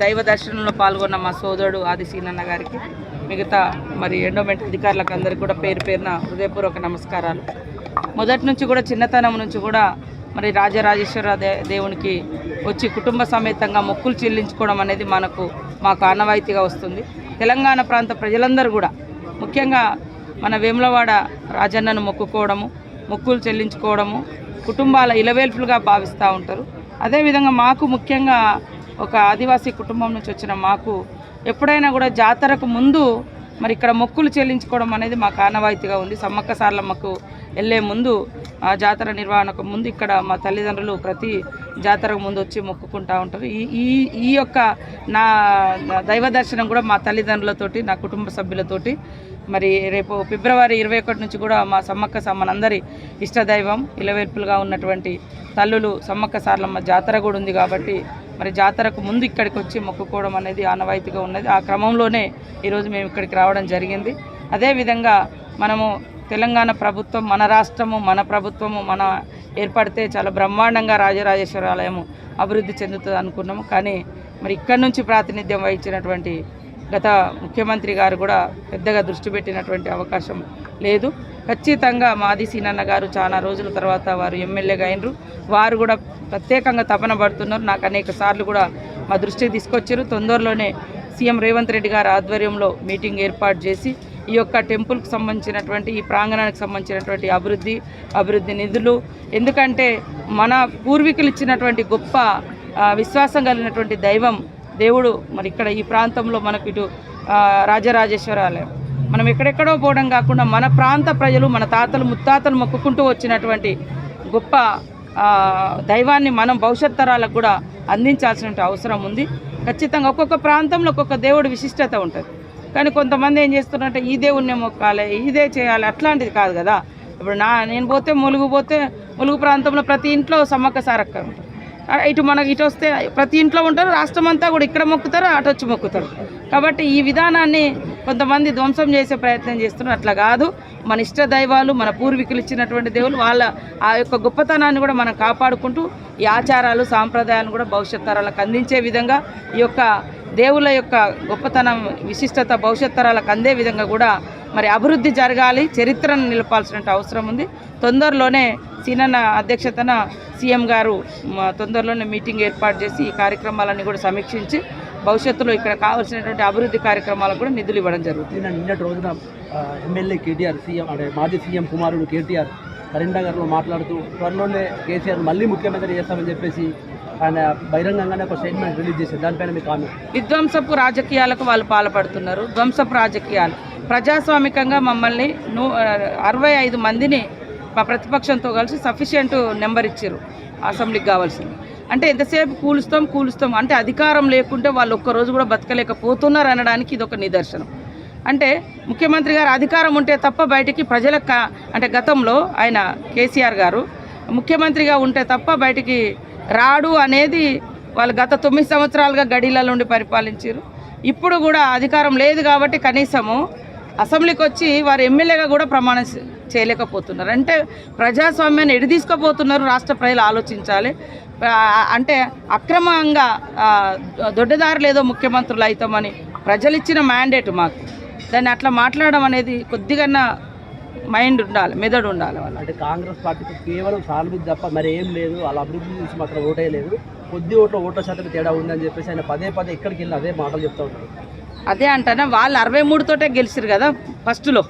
దైవ దర్శనంలో పాల్గొన్న మా సోదరుడు ఆది సీనన్న గారికి మిగతా మరి ఎండోమెంట్ అధికారులకు అందరికీ కూడా పేరు పేరున హృదయపూర్వక నమస్కారాలు. మొదటి నుంచి కూడా చిన్నతనం నుంచి కూడా మరి రాజరాజేశ్వర దే దేవునికి వచ్చి కుటుంబ సమేతంగా మొక్కులు చెల్లించుకోవడం అనేది మనకు మాకు ఆనవాయితీగా వస్తుంది. తెలంగాణ ప్రాంత ప్రజలందరూ కూడా ముఖ్యంగా మన వేములవాడ రాజన్నను మొక్కుకోవడము మొక్కులు చెల్లించుకోవడము కుటుంబాల ఇలవేల్పులుగా భావిస్తూ ఉంటారు. అదేవిధంగా మాకు ముఖ్యంగా ఒక ఆదివాసీ కుటుంబం నుంచి వచ్చిన మాకు ఎప్పుడైనా కూడా జాతరకు ముందు మరి ఇక్కడ మొక్కులు చెల్లించుకోవడం అనేది మాకు ఆనవాయితీగా ఉంది. సమ్మక్క సార్లమ్మకు వెళ్ళే ముందు ఆ జాతర నిర్వహణకు ముందు ఇక్కడ మా తల్లిదండ్రులు ప్రతి జాతరకు ముందు వచ్చి మొక్కుకుంటూ ఉంటారు. ఈ ఈ ఈ యొక్క నా దైవ దర్శనం కూడా మా తల్లిదండ్రులతోటి నా కుటుంబ సభ్యులతోటి మరి రేపు ఫిబ్రవరి ఇరవై ఒకటి నుంచి కూడా మా సమ్మక్క స- మనందరి ఇష్టదైవం ఇలవేర్పులుగా ఉన్నటువంటి తల్లులు సమ్మక్క సార్లమ్మ జాతర కూడా ఉంది కాబట్టి మరి జాతరకు ముందు ఇక్కడికి వచ్చి మొక్కుకోవడం అనేది ఆనవాయితీగా ఉన్నది. ఆ క్రమంలోనే ఈరోజు మేము ఇక్కడికి రావడం జరిగింది. అదేవిధంగా మనము తెలంగాణ ప్రభుత్వం మన రాష్ట్రము మన ప్రభుత్వము మన ఏర్పడితే చాలా బ్రహ్మాండంగా రాజరాజేశ్వర ఆలయము అభివృద్ధి చెందుతుంది అనుకున్నాము. కానీ మరి ఇక్కడ నుంచి ప్రాతినిధ్యం వహించినటువంటి గత ముఖ్యమంత్రి గారు కూడా పెద్దగా దృష్టి పెట్టినటువంటి అవకాశం లేదు. ఖచ్చితంగా మాది సీనన్న గారు చాలా రోజుల తర్వాత వారు ఎమ్మెల్యేగా అయినరు. వారు కూడా ప్రత్యేకంగా తపన పడుతున్నారు. నాకు అనేక సార్లు కూడా మా దృష్టికి తీసుకొచ్చారు. తొందరలోనే సీఎం రేవంత్ రెడ్డి గారి ఆధ్వర్యంలో మీటింగ్ ఏర్పాటు చేసి ఈ యొక్క టెంపుల్కి సంబంధించినటువంటి ఈ ప్రాంగణానికి సంబంధించినటువంటి అభివృద్ధి అభివృద్ధి నిధులు ఎందుకంటే మన పూర్వీకులు ఇచ్చినటువంటి గొప్ప విశ్వాసం కలిగినటువంటి దైవం దేవుడు మరి ఇక్కడ ఈ ప్రాంతంలో మనకు ఇటు రాజరాజేశ్వరాలయం. రాజరాజేశ్వర ఆలయం మనం ఎక్కడెక్కడో పోవడం కాకుండా మన ప్రాంత ప్రజలు మన తాతలు ముత్తాతలు మొక్కుకుంటూ వచ్చినటువంటి గొప్ప దైవాన్ని మనం భవిష్యత్ తరాలకు కూడా అందించాల్సిన అవసరం ఉంది. ఖచ్చితంగా ఒక్కొక్క ప్రాంతంలో ఒక్కొక్క దేవుడి విశిష్టత ఉంటుంది. కానీ కొంతమంది ఏం చేస్తున్నారంటే ఈ దేవుడిని మొక్కాలి ఇదే చేయాలి అట్లాంటిది కాదు కదా. ఇప్పుడు నా నేను పోతే ములుగు పోతే ములుగు ప్రాంతంలో ప్రతి ఇంట్లో సమ్మక్క సారక్క ఉంటుంది. ఇటు మనకి ఇటు వస్తే ప్రతి ఇంట్లో ఉంటారు రాష్ట్రం అంతా కూడా ఇక్కడ మొక్కుతారు అటు వచ్చి మొక్కుతారు. కాబట్టి ఈ విధానాన్ని కొంతమంది ధ్వంసం చేసే ప్రయత్నం చేస్తున్నారు. అట్లా కాదు. మన ఇష్ట దైవాలు మన పూర్వీకులు ఇచ్చినటువంటి దేవులు వాళ్ళ ఆ యొక్క గొప్పతనాన్ని కూడా మనం కాపాడుకుంటూ ఈ ఆచారాలు సాంప్రదాయాలను కూడా భవిష్యత్ తరాలకు అందించే విధంగా ఈ యొక్క దేవుల యొక్క గొప్పతనం విశిష్టత భవిష్యత్ తరాలకు అందే విధంగా కూడా మరి అభివృద్ధి జరగాలి చరిత్రను నిలపాల్సిన అవసరం ఉంది. తొందరలోనే సీనన్న అధ్యక్షతన సీఎం గారు తొందరలోనే మీటింగ్ ఏర్పాటు చేసి ఈ కార్యక్రమాలన్నీ కూడా సమీక్షించి భవిష్యత్తులో ఇక్కడ కావాల్సినటువంటి అభివృద్ధి కార్యక్రమాలకు కూడా నిధులు ఇవ్వడం జరుగుతుంది. నిన్న నిన్నటి రోజున ఎమ్మెల్యే కేటీఆర్ సీఎం అంటే మాజీ సీఎం కుమారుడు కేటీఆర్ కరీంనగర్లో మాట్లాడుతూ త్వరలోనే కేసీఆర్ మళ్ళీ ముఖ్యమంత్రి చేస్తామని చెప్పేసి ఆయన బహిరంగంగానే ఒక స్టేట్మెంట్ రిలీజ్ చేశారు. దానిపైన మీ కామెంట్ విధ్వంసపు రాజకీయాలకు వాళ్ళు పాల్పడుతున్నారు. ధ్వంసపు రాజకీయాలు. ప్రజాస్వామికంగా మమ్మల్ని నూ అరవై ఐదు మందిని ప్రతిపక్షంతో కలిసి సఫిషియంట్ నెంబర్ ఇచ్చారు అసెంబ్లీకి కావాల్సింది. అంటే ఎంతసేపు కూలుస్తాం కూలుస్తాం. అంటే అధికారం లేకుంటే వాళ్ళు ఒక్కరోజు కూడా బతకలేకపోతున్నారు అనడానికి ఇది ఒక నిదర్శనం. అంటే ముఖ్యమంత్రి గారు అధికారం ఉంటే తప్ప బయటికి ప్రజలకు అంటే గతంలో ఆయన కేసీఆర్ గారు ముఖ్యమంత్రిగా ఉంటే తప్ప బయటికి రాడు అనేది వాళ్ళు గత తొమ్మిది సంవత్సరాలుగా గడీలలో ఉండి పరిపాలించారు. ఇప్పుడు కూడా అధికారం లేదు కాబట్టి కనీసము అసెంబ్లీకి వచ్చి వారు ఎమ్మెల్యేగా కూడా ప్రమాణం చేయలేకపోతున్నారు. అంటే ప్రజాస్వామ్యాన్ని ఎడి తీసుకుపోతున్నారు రాష్ట్ర ప్రజలు ఆలోచించాలి. అంటే అక్రమంగా ఆ, దొడ్డదారులు ఏదో ముఖ్యమంత్రులు అవుతామని ప్రజలు ఇచ్చిన మ్యాండేట్ మాకు. దాన్ని అట్లా మాట్లాడడం అనేది కొద్దిగా మైండ్ ఉండాలి మెదడు ఉండాలి వాళ్ళ అంటే కాంగ్రెస్ పార్టీకి కేవలం సానుభూతి తప్ప మరి ఏం లేదు. వాళ్ళ అభివృద్ధి చూసి మాత్రం ఓటేయలేదు. కొద్ది ఓట్ల ఓట్ల శాతం తేడా ఉందని చెప్పేసి ఆయన పదే పదే ఎక్కడికి వెళ్ళి అదే మాటలు చెప్తా ఉంటారు అదే అంటానా? వాళ్ళు అరవై మూడుతోటే గెలిచిరు కదా ఫస్ట్లో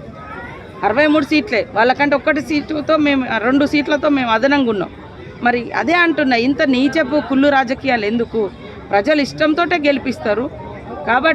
అరవై మూడు సీట్లే. వాళ్ళకంటే ఒక్కటి సీటుతో మేము రెండు సీట్లతో మేము అదనంగా ఉన్నాం. మరి అదే అంటున్నా ఇంత నీచపు కుళ్ళు రాజకీయాలు ఎందుకు? ప్రజలు ఇష్టంతోటే గెలిపిస్తారు. కాబట్టి